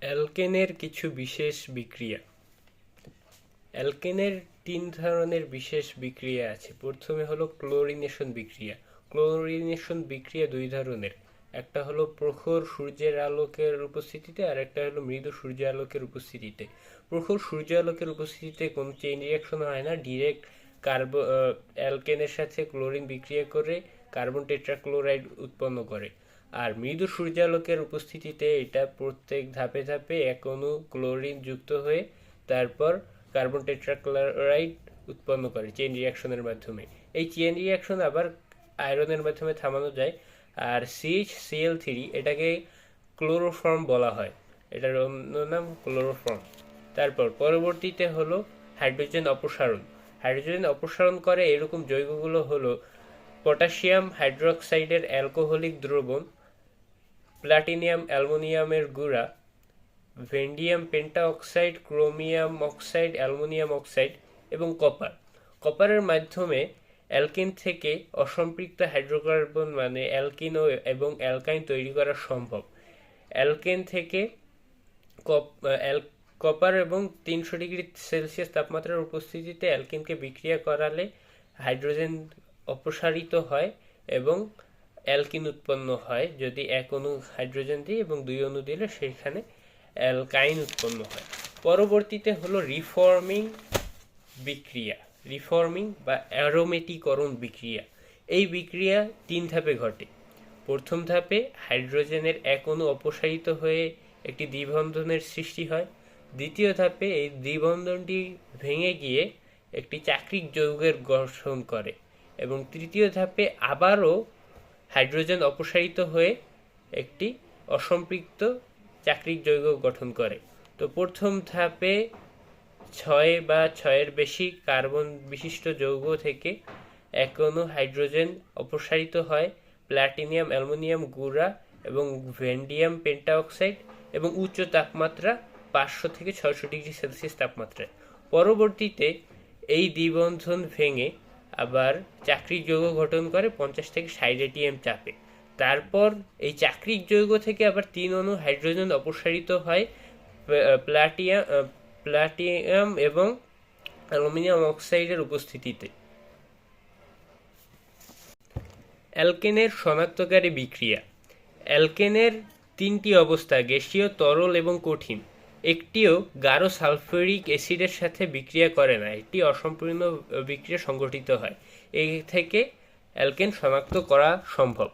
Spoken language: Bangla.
অ্যালকেনের কিছু বিশেষ বিক্রিয়া। অ্যালকেনের তিন ধরনের বিশেষ বিক্রিয়া আছে। প্রথমে হলো ক্লোরিনেশন বিক্রিয়া। ক্লোরিনেশন বিক্রিয়া দুই ধরনের। একটা হলো প্রখর সূর্যের আলোকের উপস্থিতিতে, আর একটা হলো মৃদু সূর্য আলোকের উপস্থিতিতে। প্রখর সূর্য আলোকের উপস্থিতিতে কোনো চেইন রিয়াকশন হয় না। ডিরেক্ট কার্ব অ্যালকেনের সাথে ক্লোরিন বিক্রিয়া করে কার্বন টেট্রাক্লোরাইড উৎপন্ন করে। আর মৃদু সূর্যালোকের উপস্থিতিতে এটা প্রত্যেক ধাপে ধাপে এক ক্লোরিন যুক্ত হয়ে তারপর কার্বন টেট্রাক্লোরাইড উৎপন্ন করে চেন রিয়াকশনের মাধ্যমে। এই চেন রিয়াকশন আবার আয়রনের মাধ্যমে থামানো যায়। আর সিএইচ সিএল থ্রি এটাকে ক্লোরোফর্ম বলা হয়। এটার অন্য নাম ক্লোরোফর্ম তারপর পরবর্তীতে হলো হাইড্রোজেন অপসারণ। হাইড্রোজেন অপসারণ করে এরকম যৌগগুলো হলো পটাশিয়াম হাইড্রোক্সাইডের অ্যালকোহলিক দ্রবণ প্লাটিনিয়াম অ্যালুমিনিয়ামের গুঁড়া, vanadium penta oxide chromium oxide, aluminium oxide এবং কপার। কপারের মাধ্যমে অ্যালকিন থেকে অসম্পৃক্ত হাইড্রোকার্বন মানে অ্যালকিন এবং অ্যালকাইন তৈরি করা সম্ভব। অ্যালকেন থেকে কপার এবং তিনশো ডিগ্রি সেলসিয়াস তাপমাত্রার উপস্থিতিতে অ্যালকিনকে বিক্রিয়া করালে হাইড্রোজেন অপসারিত হয় এবং অ্যালকিন উৎপন্ন হয় যদি এক অণু হাইড্রোজেন দিই এবং দুই অণু দিলে সেখানে অ্যালকাইন উৎপন্ন হয়। পরবর্তীতে হলো রিফর্মিং বিক্রিয়া, রিফর্মিং বা অ্যারোমেটিকরণ বিক্রিয়া। এই বিক্রিয়া তিন ধাপে ঘটে। প্রথম ধাপে হাইড্রোজেনের এক অণু অপসারিত হয়ে একটি দ্বিবন্ধনের সৃষ্টি হয়। দ্বিতীয় ধাপে এই দ্বিবন্ধনটি ভেঙে গিয়ে একটি চাকরিক যৌগের গঠন করে এবং তৃতীয় ধাপে আবারও হাইড্রোজেন অপসারিত হয়ে একটি অসম্পৃক্ত চাকরিক যৌগ গঠন করে। তো প্রথম ধাপে ছয় বা ছয়ের বেশি কার্বন বিশিষ্ট যৌগ থেকে অণু হাইড্রোজেন অপসারিত হয়। প্লাটিনিয়াম, অ্যালুমিনিয়াম, গুড়া এবং ভেন্ডিয়াম পেন্টাঅক্সাইড এবং উচ্চ তাপমাত্রা পাঁচশো থেকে ছয়শো ডিগ্রি সেলসিয়াস তাপমাত্রায়। পরবর্তীতে এই দ্বিবন্ধন ভেঙে আবার চাকরিক যৌগ গঠন করে পঞ্চাশ থেকে ষাট এটিএম চাপে। তারপর এই চাকরিক যৌগ থেকে আবার তিন অণু হাইড্রোজেন অপসারিত হয় প্লাটিয়াম প্লাটিয়াম এবং অ্যালুমিনিয়াম অক্সাইডের উপস্থিতিতে। অ্যালকেনের শনাক্তকারী বিক্রিয়া। অ্যালকেনের তিনটি অবস্থা গ্যাসীয়, তরল এবং কঠিন। একটিও গাঢ় সালফিউরিক অ্যাসিডের সাথে বিক্রিয়া করে না এটি অসম্পূর্ণ বিক্রিয়া সংঘটিত হয়। এই থেকে অ্যালকেন শনাক্ত করা সম্ভব।